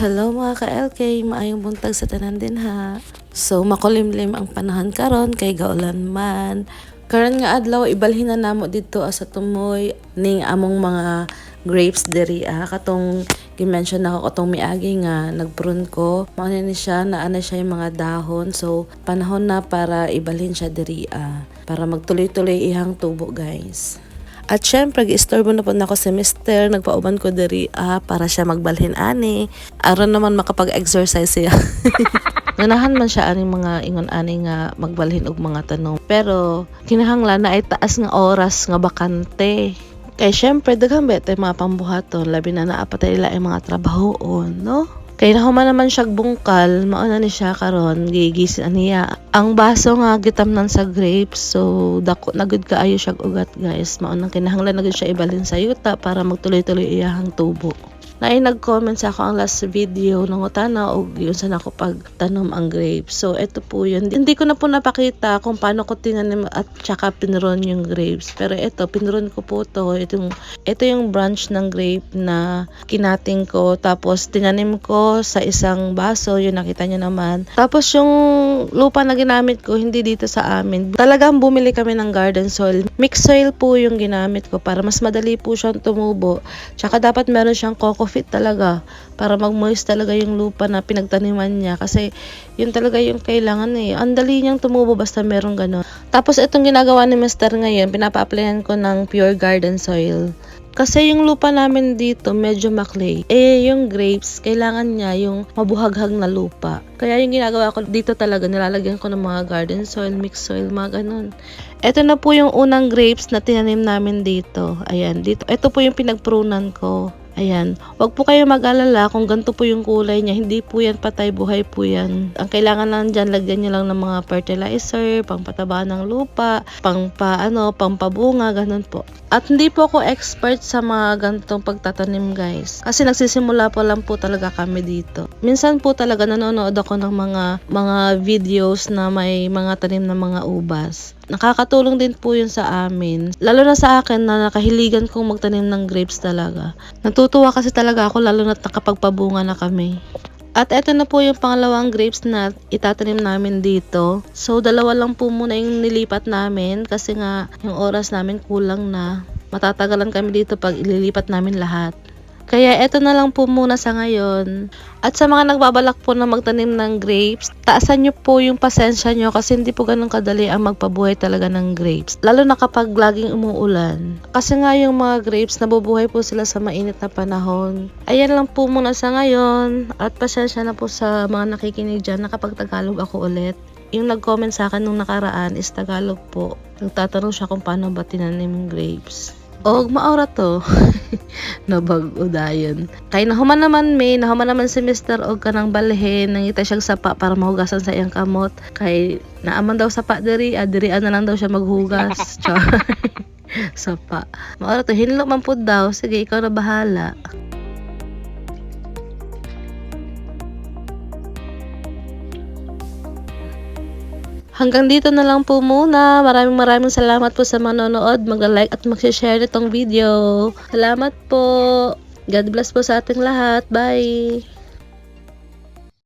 Hello mga ka-LK, maayong buntag sa tanan din ha. So makulimlim ang panahon karon kay gaulan man. Karon nga adlaw ibalhin na namo dito sa tumoy ning among mga grapes diri ah katong gi-mention ako katong miagi nga nagprune ko na ni siya na ana siya yung mga dahon so panahon na para ibalhin siya diri ah para magtuloy-tuloy ihang tubo guys. At syempre, gi-istorbo na po na ako si Mister. Nagpauban ko diri ah, para siya magbalhin ani. Aron naman makapag-exercise siya. Ganahan man siya aning mga ingon ani nga magbalhin og mga tanong. Pero kinahanglan na ay taas nga oras nga bakante. Kay syempre daghan ba tay mga pambuhaton labi na naa pa ang mga trabahoon, no? Kay nahuman naman siya bungkal, mao na ni siya karon gigisin niya. Ang baso nga gitamnan sa grapes, so dako na gud kaayo siya ugat guys. Mao nang kinahanglan na siya ibalhin sa yuta para magtuloy-tuloy iyahang tubo. Na nag-comment sa ako ang last video ng utana o yun sa nako pagtanom ang grapes. So, ito po yun. Hindi ko na po napakita kung paano ko tinanim at tsaka pinron yung grapes. Pero ito, pinron ko po to. Ito yung, ito yung branch ng grape na kinating ko. Tapos, tinanim ko sa isang baso. Yun, nakita niyo naman. Tapos, yung lupa na ginamit ko, hindi dito sa amin. Talagang bumili kami ng garden soil. Mixed soil po yung ginamit ko para mas madali po siyang tumubo. Tsaka dapat meron siyang coco fit talaga para mag-moist talaga yung lupa na pinagtaniman niya kasi yun talaga yung kailangan eh. Ang dali niyang tumubo basta meron gano'n. Tapos itong ginagawa ni Mr. ngayon, pinapa-applyan ko ng pure garden soil. Kasi yung lupa namin dito medyo maklay. Eh, yung grapes, kailangan niya yung mabuhaghag na lupa. Kaya yung ginagawa ko dito talaga, nilalagyan ko ng mga garden soil, mixed soil, mga ganun. Ito na po yung unang grapes na tinanim namin dito. Ayan, dito. Ito po yung pinagprunan ko. Ayan. Huwag po kayo mag-alala kung ganito po yung kulay niya. Hindi po yan patay buhay po yan. Ang kailangan lang dyan, lagyan nyo lang ng mga fertilizer, pangpataba ng lupa, pang pa, ano, pangpabunga, ganun po. At hindi po ako expert sa mga ganitong pagtatanim guys. Kasi nagsisimula po lang po talaga kami dito. Minsan po talaga nanonood ako ng mga mga videos na may mga tanim na mga ubas. Nakakatulong din po yun sa amin. Lalo na sa akin na nakahiligan kong magtanim ng grapes talaga. Natutuwa kasi talaga ako lalo na nakapagpabunga na kami. At eto na po yung pangalawang grapes na itatanim namin dito. So, dalawa lang po muna yung nilipat namin kasi nga yung oras namin kulang na. Matatagalan kami dito pag ililipat namin lahat. Kaya eto na lang po muna sa ngayon. At sa mga nagbabalak po na magtanim ng grapes, taasan nyo po yung pasensya nyo kasi hindi po ganun kadali ang magpabuhay talaga ng grapes. Lalo na kapag laging umuulan. Kasi nga yung mga grapes, nabubuhay po sila sa mainit na panahon. Ayan lang po muna sa ngayon. At pasensya na po sa mga nakikinig dyan na kapag Tagalog ako ulit. Yung nag-comment sa akin nung nakaraan is Tagalog po. Nagtatanong siya kung paano ba tinanim yung grapes. Og maora to. Nabag dayon. Kay nahuman naman may, nahuman naman si Mr. og kanang balhin, nangita siyang sapa para mahugasan sa iyang kamot. Kay naaman daw sapa diri, ah, diri na lang daw siya maghugas. Char. sapa. Maora to, hinlo man pud daw. Sige, ikaw na bahala. Hanggang dito na lang po muna. Maraming maraming salamat po sa manonood. Mag-like at mag-share nitong video. Salamat po. God bless po sa ating lahat. Bye!